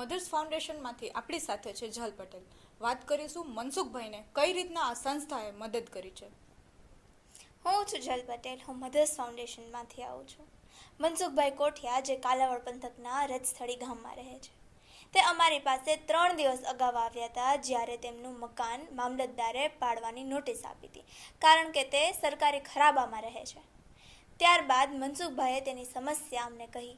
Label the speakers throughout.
Speaker 1: Mothers ફાઉન્ડેશનમાંથી આપણી સાથે છે જલ પટેલ. વાત કરીશું મનસુખભાઈને. કઈ રીતના આ સંસ્થાએ મદદ કરી છે?
Speaker 2: હું છું જલ પટેલ. હું મધર્સ ફાઉન્ડેશનમાંથી આવું છું. મનસુખભાઈ કોઠિયા જે કાલાવડ પંથકના રજસ્થળી ગામમાં રહે છે. તે અમારી પાસે ત્રણ દિવસ અગાઉ આવ્યા હતા જ્યારે તેમનું મકાન મામલતદારે પાડવાની નોટિસ આપી હતી, કારણ કે તે સરકારી ખરાબામાં રહે છે. ત્યારબાદ મનસુખભાઈએ તેની સમસ્યા અમને કહી.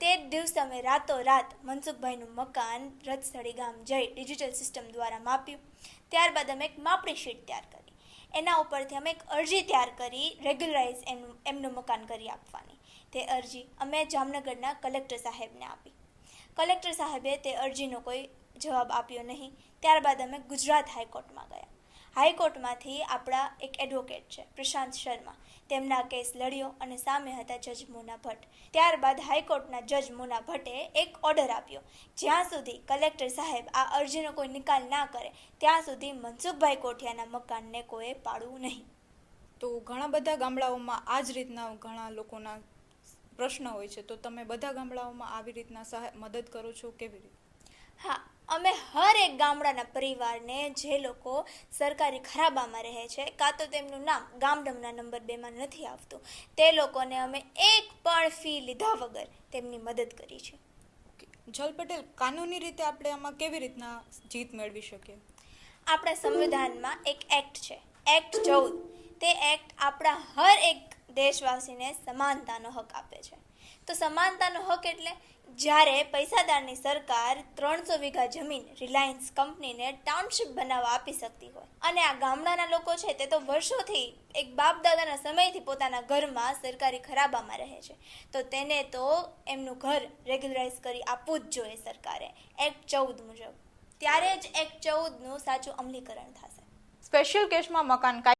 Speaker 2: તે જ દિવસે અમે રાતોરાત મનસુખભાઈનું મકાન રજસ્થળી ગામ જઈ ડિજિટલ સિસ્ટમ દ્વારા માપ્યું. ત્યારબાદ અમે એક માપણી શીટ તૈયાર કરી. એના ઉપરથી અમે એક અરજી તૈયાર કરી રેગ્યુલરાઇઝ એનું, એમનું મકાન કરી આપવાની. તે અરજી અમે જામનગરના કલેક્ટર સાહેબને આપી. કલેક્ટર સાહેબે તે અરજીનો કોઈ જવાબ આપ્યો નહીં. ત્યારબાદ અમે ગુજરાત હાઈકોર્ટમાં ગયા. હાઈકોર્ટમાંથી આપણા એક એડવોકેટ છે પ્રશાંત શર્મા. તેમના કેસ લડ્યો અને સામે હતા જજ મોના ભટ્ટ. ત્યારબાદ હાઈકોર્ટના જજ મોના ભટ્ટે એક ઓર્ડર આપ્યો. જ્યાં સુધી કલેક્ટર સાહેબ આ અરજીનો કોઈ નિકાલ ના કરે ત્યાં સુધી મનસુખભાઈ કોઠિયાના મકાનને કોઈએ પાડવું નહીં.
Speaker 1: તો ઘણા બધા ગામડાઓમાં આ જ રીતના ઘણા લોકોના પ્રશ્ન હોય છે. તો તમે બધા ગામડાઓમાં આવી રીતના સહાય મદદ કરો છો કેવી રીતે?
Speaker 2: હા અમે હર એક ગામડાના પરિવારને જે લોકો સરકારી ખરાબામાં રહે છે કાં તો તેમનું નામ ગામડમના નંબર બેમાં નથી આવતું તે લોકોને અમે એક પણ ફી લીધા વગર તેમની મદદ કરી છે.
Speaker 1: જલ પટેલ કાનૂની રીતે આપણે આમાં કેવી રીતના જીત મેળવી શકીએ?
Speaker 2: આપણા સંવિધાનમાં એક એક્ટ છે એક્ટ ચૌદ. તે એક્ટ આપણા હર એક દેશવાસીને સમાનતાનો હક આપે છે. તો સમાનતાનો હક એટલે જ્યારે પૈસાદારની સરકાર ત્રણસો વીઘા જમીન રિલાયન્સ કંપનીને ટાઉનશીપ બનાવવા આપી શકતી હોય. અને આ ગામડાના લોકો છે તે તો વર્ષોથી એક બાપ દાદાના સમયથી પોતાના ઘરમાં સરકારી ખરાબામાં રહે છે. તો તેને તો એમનું ઘર રેગ્યુલરાઇઝ કરી આપવું જ જોઈએ સરકારે. એક્ટ ચૌદ મુજબ. ત્યારે જ એક્ટ ચૌદનું સાચું અમલીકરણ થશે.
Speaker 1: સ્પેશિયલ કેસમાં મકાન